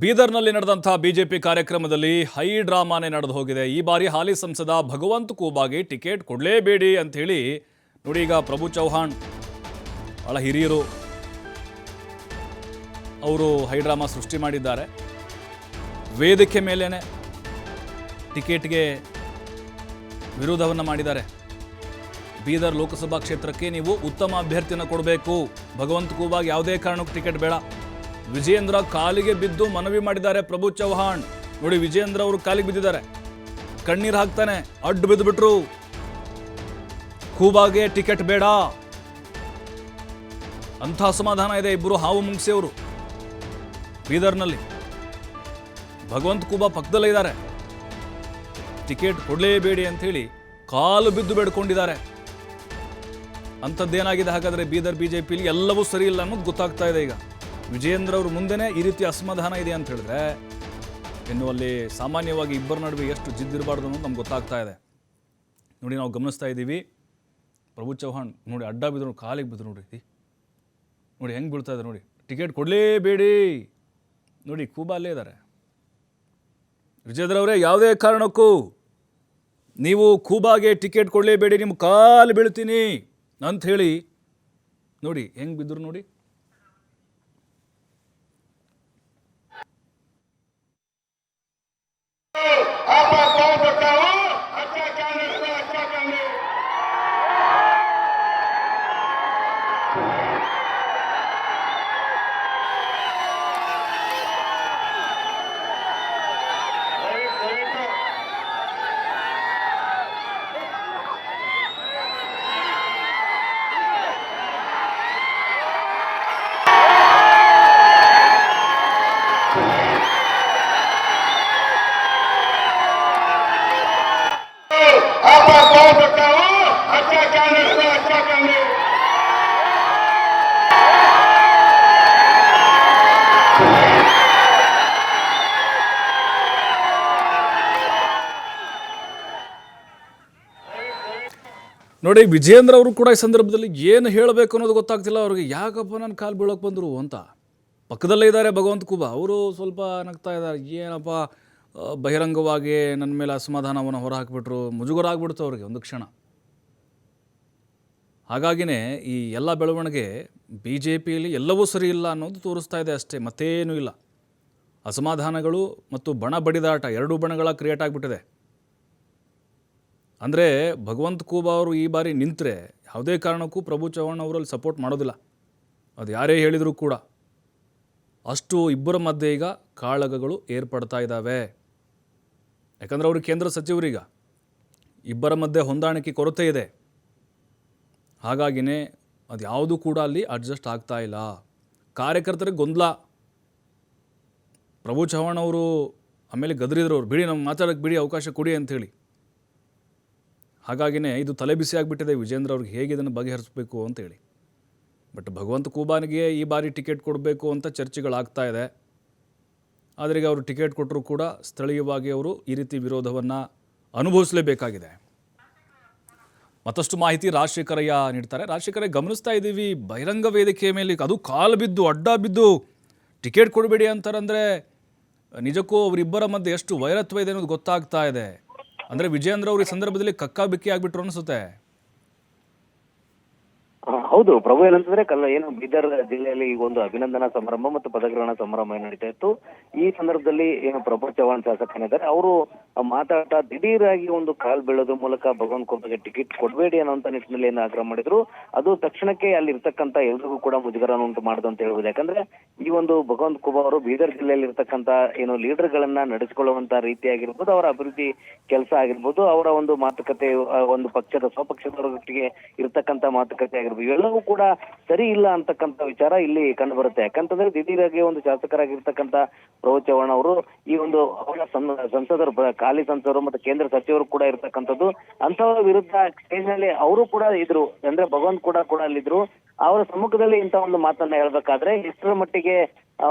ಬೀದರ್ನಲ್ಲಿ ನಡೆದಂತಹ ಬಿಜೆಪಿ ಕಾರ್ಯಕ್ರಮದಲ್ಲಿ ಹೈ ಡ್ರಾಮಾನೇ ನಡೆದು ಹೋಗಿದೆ. ಈ ಬಾರಿ ಹಾಲಿ ಸಂಸದ ಭಗವಂತ್ ಕೂಬಾಗೆ ಟಿಕೆಟ್ ಕೊಡಲೇಬೇಡಿ ಅಂತ ಹೇಳಿ ನೋಡಿ ಈಗ ಪ್ರಭು ಚೌಹಾಣ್, ಬಹಳ ಹಿರಿಯರು ಅವರು ಹೈ ಡ್ರಾಮಾ ಸೃಷ್ಟಿ ಮಾಡಿದ್ದಾರೆ. ವೇದಿಕೆ ಮೇಲೇನೆ ಟಿಕೆಟ್ಗೆ ವಿರೋಧವನ್ನು ಮಾಡಿದ್ದಾರೆ. ಬೀದರ್ ಲೋಕಸಭಾ ಕ್ಷೇತ್ರಕ್ಕೆ ನೀವು ಉತ್ತಮ ಅಭ್ಯರ್ಥಿಯನ್ನು ಕೊಡಬೇಕು. ಭಗವಂತ ಕೂಬಾಗ್ ಯಾವುದೇ ಕಾರಣಕ್ಕೂ ಟಿಕೆಟ್ ಬೇಡ. ವಿಜಯೇಂದ್ರ ಕಾಲಿಗೆ ಬಿದ್ದು ಮನವಿ ಮಾಡಿದ್ದಾರೆ ಪ್ರಭು ಚೌಹಾಣ್ ನೋಡಿ ವಿಜಯೇಂದ್ರ ಅವರು ಕಾಲಿಗೆ ಬಿದ್ದಿದ್ದಾರೆ. ಕಣ್ಣೀರು ಹಾಕ್ತಾನೆ, ಅಡ್ಡು ಬಿದ್ದುಬಿಟ್ರು ಕೂಬಾಗೆ ಟಿಕೆಟ್ ಬೇಡ. ಅಂಥ ಅಸಮಾಧಾನ ಇದೆ ಇಬ್ಬರು ಹಾವು ಮುಂಗಿಸಿಯವರು. ಬೀದರ್ನಲ್ಲಿ. ಭಗವಂತ ಕೂಬಾ ಪಕ್ಕದಲ್ಲೇ ಇದ್ದಾರೆ. ಟಿಕೆಟ್ ಕೊಡಲೇಬೇಡಿ ಅಂಥೇಳಿ ಕಾಲು ಬಿದ್ದು ಬೇಡ್ಕೊಂಡಿದ್ದಾರೆ. ಅಂಥದ್ದೇನಾಗಿದೆ ಹಾಗಾದರೆ ಬೀದರ್ ಬಿಜೆಪಿಲಿ ಎಲ್ಲವೂ ಸರಿ ಇಲ್ಲ ಅನ್ನೋದು ಗೊತ್ತಾಗ್ತಾ ಇದೆ ಈಗ. ವಿಜಯೇಂದ್ರ ಅವರು ಮುಂದೆನೇ ಈ ರೀತಿ ಅಸಮಾಧಾನ ಇದೆ ಅಂತ ಹೇಳಿದ್ರೆ ಇನ್ನು ಅಲ್ಲಿ ಸಾಮಾನ್ಯವಾಗಿ ಇಬ್ಬರ ನಡುವೆ ಎಷ್ಟು ಜಿದ್ದಿರಬಾರ್ದು ಅನ್ನೋದು ನಮ್ಗೆ ಗೊತ್ತಾಗ್ತಾ ಇದೆ. ನೋಡಿ, ನಾವು ಗಮನಿಸ್ತಾ ಇದ್ದೀವಿ. ಪ್ರಭು ಚೌಹಾಣ್, ನೋಡಿ, ಅಡ್ಡ ಬಿದ್ರು, ಕಾಲಿಗೆ ಬಿದ್ರು ನೋಡಿ. ನೋಡಿ, ಹೆಂಗೆ ಬೀಳ್ತಾ ಇದೆ ನೋಡಿ. ಟಿಕೆಟ್ ಕೊಡಲೇಬೇಡಿ. ನೋಡಿ ಕೂಬಾ ಅಲ್ಲೇ ಇದ್ದಾರೆ. ವಿಜಯೇಂದ್ರ ಅವರೇ, ಯಾವುದೇ ಕಾರಣಕ್ಕೂ ನೀವು ಕೂಬಾಗೆ ಟಿಕೆಟ್ ಕೊಡಲೇಬೇಡಿ, ನಿಮ್ಮ ಕಾಲು ಬೀಳ್ತೀನಿ ಹೇಳಿ ನೋಡಿ, ಹೆಂಗೆ ಬಿದ್ದರು ನೋಡಿ. uma volta ನೋಡಿ ವಿಜೇಂದ್ರ ಅವರು ಕೂಡ ಈ ಸಂದರ್ಭದಲ್ಲಿ ಏನು ಹೇಳಬೇಕು ಅನ್ನೋದು ಗೊತ್ತಾಗ್ತಿಲ್ಲ. ಅವ್ರಿಗೆ, ಯಾಕಪ್ಪ ನನ್ನ ಕಾಲು ಬೀಳೋಕೆ ಬಂದರು ಅಂತ. ಪಕ್ಕದಲ್ಲೇ ಇದ್ದಾರೆ ಭಗವಂತ ಕುಬಾ. ಅವರು ಸ್ವಲ್ಪ ನಗ್ತಾ ಇದ್ದಾರೆ. ಏನಪ್ಪ ಬಹಿರಂಗವಾಗಿ ನನ್ನ ಮೇಲೆ ಅಸಮಾಧಾನವನ್ನು ಹೊರಹಾಕಿಬಿಟ್ರು. ಮುಜುಗರ ಆಗ್ಬಿಡ್ತು ಅವ್ರಿಗೆ ಒಂದು ಕ್ಷಣ. ಹಾಗಾಗಿನೇ ಈ ಎಲ್ಲ ಬೆಳವಣಿಗೆ ಬಿ ಜೆ ಪಿಯಲ್ಲಿ ಎಲ್ಲವೂ ಸರಿ ಇಲ್ಲ ಅನ್ನೋದು ತೋರಿಸ್ತಾ ಇದೆ ಅಷ್ಟೇ. ಮತ್ತೇನೂ ಇಲ್ಲ. ಅಸಮಾಧಾನಗಳು ಮತ್ತು ಬಣ ಬಡಿದಾಟ, ಎರಡೂ ಬಣಗಳ ಕ್ರಿಯೇಟ್ ಆಗಿಬಿಟ್ಟಿದೆ. ಅಂದರೆ ಭಗವಂತ ಕೂಬಾ ಅವರು ಈ ಬಾರಿ ನಿಂತರೆ ಯಾವುದೇ ಕಾರಣಕ್ಕೂ ಪ್ರಭು ಚೌಹಾಣ್ ಅವರಲ್ಲಿ ಸಪೋರ್ಟ್ ಮಾಡೋದಿಲ್ಲ. ಅದು ಯಾರೇ ಹೇಳಿದರೂ ಕೂಡ. ಅಷ್ಟು ಇಬ್ಬರ ಮಧ್ಯೆ ಈಗ ಕಾಳಗಗಳು ಏರ್ಪಡ್ತಾ ಇದ್ದಾವೆ ಯಾಕಂದರೆ ಅವರು ಕೇಂದ್ರ ಸಚಿವರೀಗ ಇಬ್ಬರ ಮಧ್ಯೆ ಹೊಂದಾಣಿಕೆ ಕೊರತೆ ಇದೆ. ಹಾಗಾಗಿನೇ ಅದು ಯಾವುದೂ ಕೂಡ ಅಲ್ಲಿ ಅಡ್ಜಸ್ಟ್ ಆಗ್ತಾ ಇಲ್ಲ. ಕಾರ್ಯಕರ್ತರಿಗೆ ಗೊಂದಲ. ಪ್ರಭು ಚೌಹಾಣ್ ಅವರು ಆಮೇಲೆ ಗದರಿದ್ರು ಅವ್ರು, ಬಿಡಿ ನಮ್ಗೆ ಮಾತಾಡೋಕ್ಕೆ ಬಿಡಿ ಅವಕಾಶ ಕೊಡಿ ಅಂಥೇಳಿ ಹಾಗಾಗಿನೇ ಇದು ತಲೆ ಬಿಸಿ ಆಗಿಬಿಟ್ಟಿದೆ. ವಿಜೇಂದ್ರ ಅವ್ರಿಗೆ ಹೇಗೆ ಇದನ್ನು ಬಗೆಹರಿಸಬೇಕು ಅಂತೇಳಿ ಬಟ್ ಭಗವಂತ ಕೂಬಾನಿಗೆ ಈ ಬಾರಿ ಟಿಕೆಟ್ ಕೊಡಬೇಕು ಅಂತ ಚರ್ಚೆಗಳಾಗ್ತಾ ಇದೆ. ಆದರೆ ಅವರು ಟಿಕೆಟ್ ಕೊಟ್ಟರೂ ಕೂಡ ಸ್ಥಳೀಯವಾಗಿ ಅವರು ಈ ರೀತಿ ವಿರೋಧವನ್ನು ಅನುಭವಿಸಲೇಬೇಕಾಗಿದೆ. ಮತ್ತಷ್ಟು ಮಾಹಿತಿ ರಾಜಶೇಖರಯ್ಯ ನೀಡ್ತಾರೆ. ರಾಜಶೇಖರಯ್ಯ, ಗಮನಿಸ್ತಾ ಇದ್ದೀವಿ, ಬಹಿರಂಗ ವೇದಿಕೆಯ ಮೇಲೆ ಅದು ಕಾಲು ಬಿದ್ದು, ಅಡ್ಡ ಬಿದ್ದು ಟಿಕೆಟ್ ಕೊಡಬೇಡಿ ಅಂತಾರಂದರೆ ನಿಜಕ್ಕೂ ಅವರಿಬ್ಬರ ಮಧ್ಯೆ ಎಷ್ಟು ವೈರತ್ವ ಇದೆ ಅನ್ನೋದು ಗೊತ್ತಾಗ್ತಾ ಇದೆ. ಅಂದರೆ ವಿಜಯೇಂದ್ರ ಅವ್ರ ಈ ಸಂದರ್ಭದಲ್ಲಿ ಕಕ್ಕಾ ಬಿಕ್ಕಿ ಆಗ್ಬಿಟ್ರು ಆ, ಹೌದು, ಪ್ರಭು ಏನಂತಂದ್ರೆ ಕಲ್ಲ ಏನು ಬೀದರ್ ಜಿಲ್ಲೆಯಲ್ಲಿ ಈಗ ಒಂದು ಅಭಿನಂದನಾ ಸಮಾರಂಭ ಮತ್ತು ಪದಗ್ರಹಣ ಸಮಾರಂಭ ಏನ್ ನಡೀತಾ ಇತ್ತು. ಈ ಸಂದರ್ಭದಲ್ಲಿ ಏನು ಪ್ರಭು ಚವ್ಹಾಣ್ ಶಾಸಕನಿದ್ದಾರೆ ಅವರು ಮಾತಾಡ್ತಾ ದಿಢೀರಾಗಿ ಒಂದು ಕಾಲ್ ಬೀಳೋದ್ರ ಮೂಲಕ ಭಗವಂತ ಕೋಪಗೆ ಟಿಕೆಟ್ ಕೊಡಬೇಡಿ ಅನ್ನೋಂತ ನಿಟ್ಟಿನಲ್ಲಿ ಏನು ಆಗ್ರಹ ಮಾಡಿದ್ರು. ಅದು ತಕ್ಷಣಕ್ಕೆ ಅಲ್ಲಿ ಇರ್ತಕ್ಕಂತ ಎಲ್ರಿಗೂ ಕೂಡ ಮುಜುಗರ ಉಂಟು ಮಾಡುದು ಅಂತ ಹೇಳ್ಬೋದು. ಯಾಕಂದ್ರೆ ಈ ಒಂದು ಭಗವಂತ ಕುಬಾ ಅವರು ಬೀದರ್ ಜಿಲ್ಲೆಯಲ್ಲಿ ಇರ್ತಕ್ಕಂತ ಏನು ಲೀಡರ್ ಗಳನ್ನ ನಡೆಸಿಕೊಳ್ಳುವಂತ ರೀತಿ ಆಗಿರ್ಬೋದು ಅವರ ಅಭಿವೃದ್ಧಿ ಕೆಲಸ ಆಗಿರ್ಬೋದು, ಅವರ ಒಂದು ಮಾತುಕತೆ ಒಂದು ಪಕ್ಷದ ಸ್ವಪಕ್ಷದವರೊಟ್ಟಿಗೆ ಇರ್ತಕ್ಕಂತ ಮಾತುಕತೆ ಆಗಿರ್ಬೋದು. ಇವೆಲ್ಲವೂ ಕೂಡ ಸರಿ ಇಲ್ಲ ಅಂತಕ್ಕಂಥ ವಿಚಾರ ಇಲ್ಲಿ ಕಂಡು ಬರುತ್ತೆ ಯಾಕಂತಂದ್ರೆ ದಿಢೀರಾಗಿ ಒಂದು ಶಾಸಕರಾಗಿರ್ತಕ್ಕಂಥ ಪ್ರಭು ಚವ್ಹಾಣ್ ಅವರು ಈ ಒಂದು ಅವರ ಸಂಸದರು ಖಾಲಿ ಸಂಸದರು ಮತ್ತು ಕೇಂದ್ರ ಸಚಿವರು ಕೂಡ ಇರ್ತಕ್ಕಂಥದ್ದು ಅಂತವರ ವಿರುದ್ಧ ಸ್ಟೇಜ್ನಲ್ಲಿ ಅವರು ಕೂಡ ಇದ್ರು. ಅಂದ್ರೆ ಭಗವಂತ್ ಕೂಡ ಕೂಡ ಅಲ್ಲಿದ್ರು. ಅವರ ಸಮ್ಮುಖದಲ್ಲಿ ಇಂತ ಒಂದು ಮಾತನ್ನ ಹೇಳ್ಬೇಕಾದ್ರೆ, ಎಷ್ಟರ ಮಟ್ಟಿಗೆ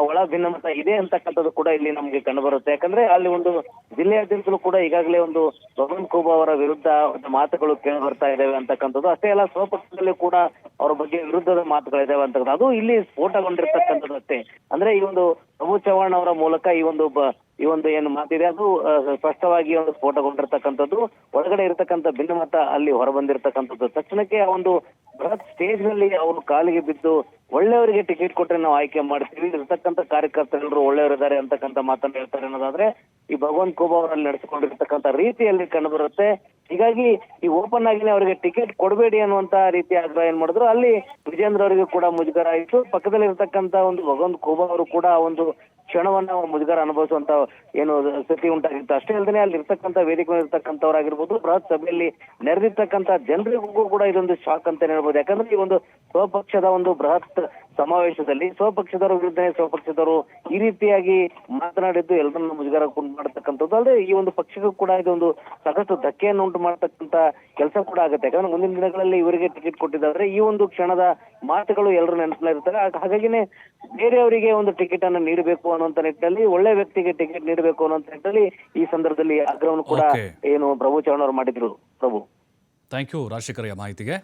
ಒಳ ಭಿನ್ನಮತ ಇದೆ ಅಂತಕ್ಕಂಥದ್ದು ಕೂಡ ಇಲ್ಲಿ ನಮ್ಗೆ ಕಂಡು ಬರುತ್ತೆ. ಯಾಕಂದ್ರೆ ಅಲ್ಲಿ ಒಂದು ಜಿಲ್ಲೆಯಾದ್ಯಂತಲೂ ಕೂಡ ಈಗಾಗಲೇ ಒಂದು ಪವನ್ ಖೂಬಾ ಅವರ ವಿರುದ್ಧ ಒಂದು ಮಾತುಗಳು ಕೇಳಿ ಬರ್ತಾ ಇದಾವೆ ಅಂತಕ್ಕಂಥದ್ದು. ಅಷ್ಟೇ ಅಲ್ಲ ಸ್ವಪಕ್ಷದಲ್ಲಿ ಕೂಡ ಅವರ ಬಗ್ಗೆ ವಿರುದ್ಧದ ಮಾತುಗಳಿದಾವೆ ಅಂತಕ್ಕಂಥದ್ದು. ಅದು ಇಲ್ಲಿ ಸ್ಫೋಟಗೊಂಡಿರ್ತಕ್ಕಂಥದ್ದು ಅಷ್ಟೇ. ಅಂದ್ರೆ ಈ ಒಂದು ಪ್ರಭು ಚವ್ಹಾಣ್ ಅವರ ಮೂಲಕ ಈ ಒಂದು ಈ ಒಂದು ಏನು ಮಾತಿದೆ, ಅದು ಸ್ಪಷ್ಟವಾಗಿ ಒಂದು ಸ್ಫೋಟಗೊಂಡಿರ್ತಕ್ಕಂಥದ್ದು. ಒಳಗಡೆ ಇರತಕ್ಕಂಥ ಭಿನ್ನಮತ ಅಲ್ಲಿ ಹೊರಬಂದಿರತಕ್ಕಂಥದ್ದು. ತಕ್ಷಣಕ್ಕೆ ಆ ಒಂದು ಬೃಹತ್ ಸ್ಟೇಜ್ನಲ್ಲಿ ಅವರು ಕಾಲಿಗೆ ಬಿದ್ದು ಒಳ್ಳೆಯವರಿಗೆ ಟಿಕೆಟ್ ಕೊಟ್ರೆ ನಾವು ಆಯ್ಕೆ ಮಾಡ್ತೀವಿ. ಇರ್ತಕ್ಕಂಥ ಕಾರ್ಯಕರ್ತರೆಲ್ಲರೂ ಒಳ್ಳೆಯವರಿದ್ದಾರೆ ಅಂತಕ್ಕಂಥ ಮಾತನ್ನು ಹೇಳ್ತಾರೆ ಅನ್ನೋದಾದ್ರೆ, ಈ ಭಗವಂತ ಕೋಬಾ ಅವರಲ್ಲಿ ನಡೆಸಿಕೊಂಡಿರ್ತಕ್ಕಂಥ ರೀತಿಯಲ್ಲಿ ಕಂಡುಬರುತ್ತೆ. ಹೀಗಾಗಿ ಈ ಓಪನ್ ಆಗಿನೇ ಅವರಿಗೆ ಟಿಕೆಟ್ ಕೊಡಬೇಡಿ ಅನ್ನುವಂತ ರೀತಿ ಆಗ್ರಹ ಏನ್ ಮಾಡಿದ್ರು, ಅಲ್ಲಿ ವಿಜೇಂದ್ರ ಅವರಿಗೆ ಕೂಡ ಮುಜುಗರ ಆಯಿತು. ಪಕ್ಕದಲ್ಲಿ ಇರ್ತಕ್ಕಂಥ ಒಂದು ಭಗವಂತ ಕೋಬಾ ಅವರು ಕೂಡ ಒಂದು ಕ್ಷಣವನ್ನ ಮುಜುಗರ ಅನುಭವಿಸುವಂತ ಏನು ಸ್ಥಿತಿ ಉಂಟಾಗಿತ್ತು. ಅಷ್ಟೇ ಅಲ್ಲದೆ ಅಲ್ಲಿ ಇರ್ತಕ್ಕಂಥ ವೇದಿಕೆ ಮೇಲೆ ಬೃಹತ್ ಸಭೆಯಲ್ಲಿ ನೆರೆದಿರ್ತಕ್ಕಂಥ ಜನರಿಗೂ ಕೂಡ ಇದೊಂದು ಶಾಕ್ ಅಂತ ಹೇಳ್ಬೋದು. ಯಾಕಂದ್ರೆ ಈ ಒಂದು ಸ್ವಪಕ್ಷದ ಒಂದು ಬೃಹತ್ ಸಮಾವೇಶದಲ್ಲಿ ಸ್ವಪಕ್ಷದವರ ವಿರುದ್ಧ ಸ್ವಪಕ್ಷದವರು ಈ ರೀತಿಯಾಗಿ ಮಾತನಾಡಿದ್ದು ಎಲ್ಲರನ್ನ ಮುಜುಗರ ಉಂಟು ಮಾಡತಕ್ಕಂಥದ್ದು. ಅಲ್ಲದೆ ಈ ಒಂದು ಪಕ್ಷಕ್ಕೂ ಕೂಡ ಇದೊಂದು ಸಾಕಷ್ಟು ಧಕ್ಕೆಯನ್ನು ಉಂಟು ಮಾಡತಕ್ಕಂತ ಕೆಲಸ ಕೂಡ ಆಗುತ್ತೆ. ಯಾಕಂದ್ರೆ ಮುಂದಿನ ದಿನಗಳಲ್ಲಿ ಇವರಿಗೆ ಟಿಕೆಟ್ ಕೊಟ್ಟಿದ್ದಾರೆ ಈ ಒಂದು ಕ್ಷಣದ ಮಾತುಗಳು ಎಲ್ಲರೂ ನೆನಪಿಲಿರ್ತಾರೆ ಹಾಗಾಗಿನೇ ಬೇರೆಯವರಿಗೆ ಒಂದು ಟಿಕೆಟ್ ಅನ್ನು ನೀಡಬೇಕು ಅನ್ನುವಂತ ನಿಟ್ಟಿನಲ್ಲಿ ಒಳ್ಳೆ ವ್ಯಕ್ತಿಗೆ ಟಿಕೆಟ್ ನೀಡಬೇಕು ಅನ್ನುವಂತ ನಿಟ್ಟಿನಲ್ಲಿ ಈ ಸಂದರ್ಭದಲ್ಲಿ ಆಗ್ರಹವನ್ನು ಕೂಡ ಏನು ಪ್ರಭು ಚೌಹಾಣ್ ಅವರು ಮಾಡಿದ್ರು. ಪ್ರಭು. ಥ್ಯಾಂಕ್ ಯು ರಾಜಶೇಖರಯ್ಯ ಮಾಹಿತಿಗೆ.